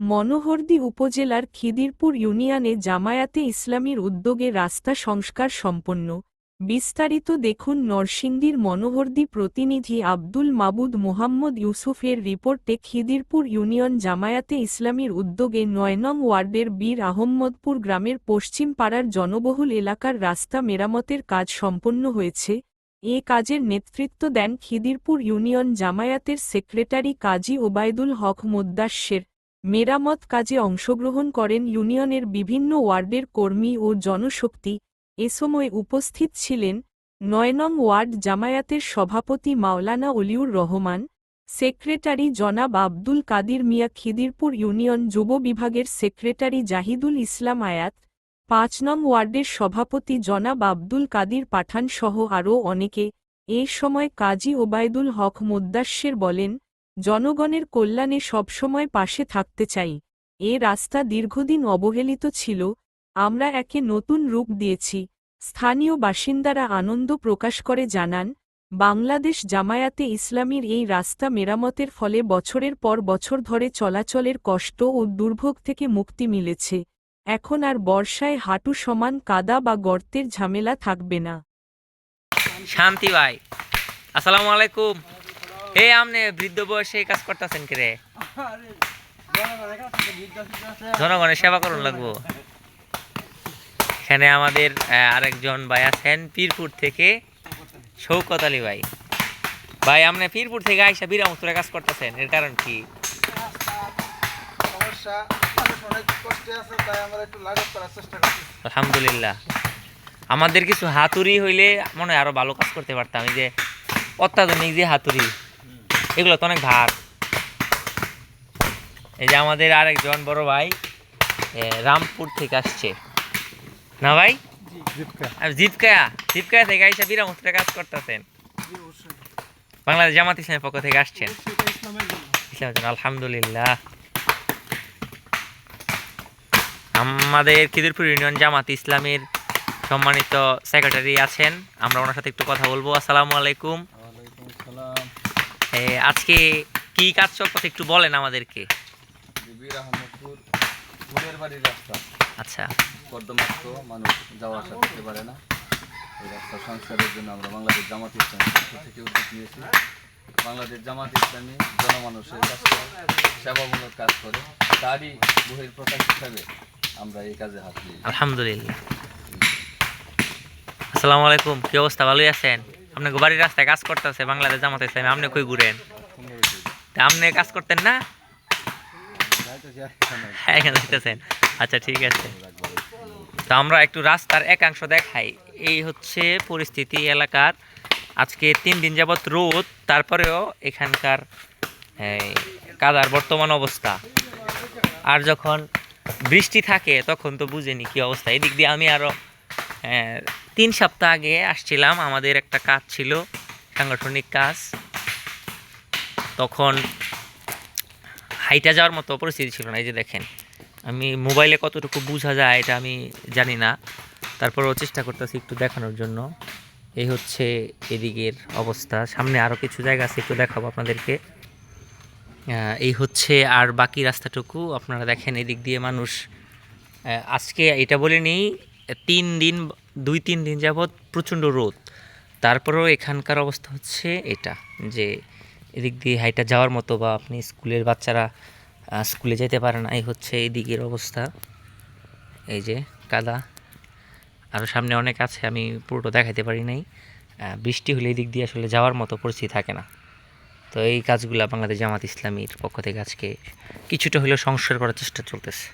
মনোহরদী উপজেলার খিদিরপুর ইউনিয়নে জামায়াতে ইসলামীর উদ্যোগে রাস্তা সংস্কার সম্পন্ন। বিস্তারিত দেখুন নরসিংদীর মনোহরদী প্রতিনিধি আব্দুল মাবুদ মোহাম্মদ ইউসুফের রিপোর্টে খিদিরপুর ইউনিয়ন জামায়াতে ইসলামীর উদ্যোগে নয়নং ওয়ার্ডের বীর আহম্মদপুর গ্রামের পশ্চিম পাড়ার জনবহুল এলাকার রাস্তা মেরামতের কাজ সম্পন্ন হয়েছে। এ কাজের নেতৃত্ব দেন খিদিরপুর ইউনিয়ন জামায়াতের সেক্রেটারি কাজী ওবায়দুল হক মোদ্দাস্যের মেরামত কাজে অংশগ্রহণ করেন ইউনিয়নের বিভিন্ন ওয়ার্ডের কর্মী ও জনশক্তি। এ সময় উপস্থিত ছিলেন নয়নং ওয়ার্ড জামায়াতের সভাপতি মাওলানা অলিউর রহমান, সেক্রেটারি জনাব আব্দুল কাদির মিয়া খিদিরপুর ইউনিয়ন যুব বিভাগের সেক্রেটারি জাহিদুল ইসলাম আয়াত পাঁচ নং ওয়ার্ডের সভাপতি জনাব আব্দুল কাদির পাঠান সহ আরও অনেকে এ সময় কাজী ওবায়দুল হক মোদ্দাস্যের বলেন, জনগণের কল্যাণে সবসময় পাশে থাকতে চাই। এ রাস্তা দীর্ঘদিন অবহেলিত ছিল, আমরা একে নতুন রূপ দিয়েছি। স্থানীয় বাসিন্দারা আনন্দ প্রকাশ করে জানান, বাংলাদেশ জামায়াতে ইসলামীর এই রাস্তা মেরামতের ফলে বছরের পর বছর ধরে চলাচলের কষ্ট ও দুর্ভোগ থেকে মুক্তি মিলেছে। এখন আর বর্ষায় হাঁটু সমান কাদা বা গর্তের ঝামেলা থাকবে না। শান্তি ভাই। আসসালামু আলাইকুম। হে আমনে বৃদ্ধ বয়সে কাজ করতেছেন কে রে? জনগণের সেবা করুন লাগবো। এখানে আমাদের আহ, আরেকজন ভাই আছেন পীরপুর থেকে শৌকত আলী ভাই। ভাই আপনি পীরপুর থেকে আইসা বিরামুত্তরে কাজ করতেছেন এর কারণ কি? সমস্যা। আলহামদুলিল্লাহ। আমাদের কিছু হাতুড়ি হইলে মনে হয় আরও ভালো কাজ করতে পারতাম। এই যে অত্যাধুনিক যে হাতুড়ি এগুলো তো অনেক ভার। এই যে আমাদের আরেকজন বড় ভাই রামপুর থেকে আসছে। না ভাই? জিপকায়া জিপকায়া থেকে আইসা বিরামুত্রে কাজ করতেছেন? বাংলাদেশ জামাত ইসলামের পক্ষ থেকে আসছেন? ইসলামের জন্য আলহামদুলিল্লাহ। আমাদের খিদিরপুর ইউনিয়ন জামাত ইসলামের সম্মানিত সেক্রেটারি আছেন। আমরা ওনার সাথে একটু কথা বলব। আসসালামু আলাইকুম। আজকে কি কাজ চলতেছে একটু বলেন আমাদেরকে। আচ্ছা। কর্দমাক্ত মানুষ যাওয়া আসা করতে পারে না। এই রাস্তা সংস্কারের জন্য আমরা বাংলাদেশ জামাত ইসলামী থেকে উদ্যোগ নিয়েছি। বাংলাদেশ জামাত ইসলামী জনমানুষের কাজ করে সেবামূলক কাজ করে। তারই বহির প্রকাশ হিসাবে আলহামদুলিল্লাহ। আসসালামু আলাইকুম, কি অবস্থা? ভালোই আছেন? আপনি বাড়ির রাস্তায় কাজ করতেছে, বাংলাদেশ জামাত আপনি কই ঘুরেন? আপনি কাজ করতেন না? হ্যাঁ আচ্ছা ঠিক আছে। তো আমরা একটু রাস্তার একাংশ দেখাই। এই হচ্ছে পরিস্থিতি এলাকার। আজকে তিন দিন যাবৎ রোদ, তারপরেও এখানকার কাদার বর্তমান অবস্থা। আর যখন বৃষ্টি থাকে, তখন তো বুঝেনি কি অবস্থা। এদিক দিয়ে আমি আরও তিন সপ্তাহ আগে আসছিলাম, আমাদের একটা কাজ ছিল, সাংগঠনিক কাজ। তখন হাইটা যাওয়ার মতো পরিস্থিতি ছিল না, এই যে দেখেন। আমি মোবাইলে কতটুকু বোঝা যায় এটা আমি জানি না। তারপরেও চেষ্টা করতেছি একটু দেখানোর জন্য। এই হচ্ছে এদিকের অবস্থা। সামনে আরও কিছু জায়গা আছে, একটু দেখাবো আপনাদেরকে। এই হচ্ছে আর বাকি রাস্তাটুকু। আপনারা দেখেন এদিক দিয়ে মানুষ আজকে এটা বলে নিই, তিন দিন, দুই তিন দিন যাবৎ প্রচণ্ড রোদ। তারপরেও এখানকার অবস্থা হচ্ছে এটা, যে এদিক দিয়ে হাইটা যাওয়ার মতো বা আপনি স্কুলের বাচ্চারা স্কুলে যেতে পারে না, এই হচ্ছে এই দিকের অবস্থা। এই যে কাদা আরও সামনে অনেক আছে, আমি পুরোটা দেখাতে পারি নাই। বৃষ্টি হলে এই দিক দিয়ে আসলে যাওয়ার মতো পরিস্থিতি থাকে না। তো এই কাজগুলো বাংলাদেশ জামাত ইসলামীর পক্ষ থেকে আজকে কিছুটা হলেও সংস্কার করার চেষ্টা চলতেছে।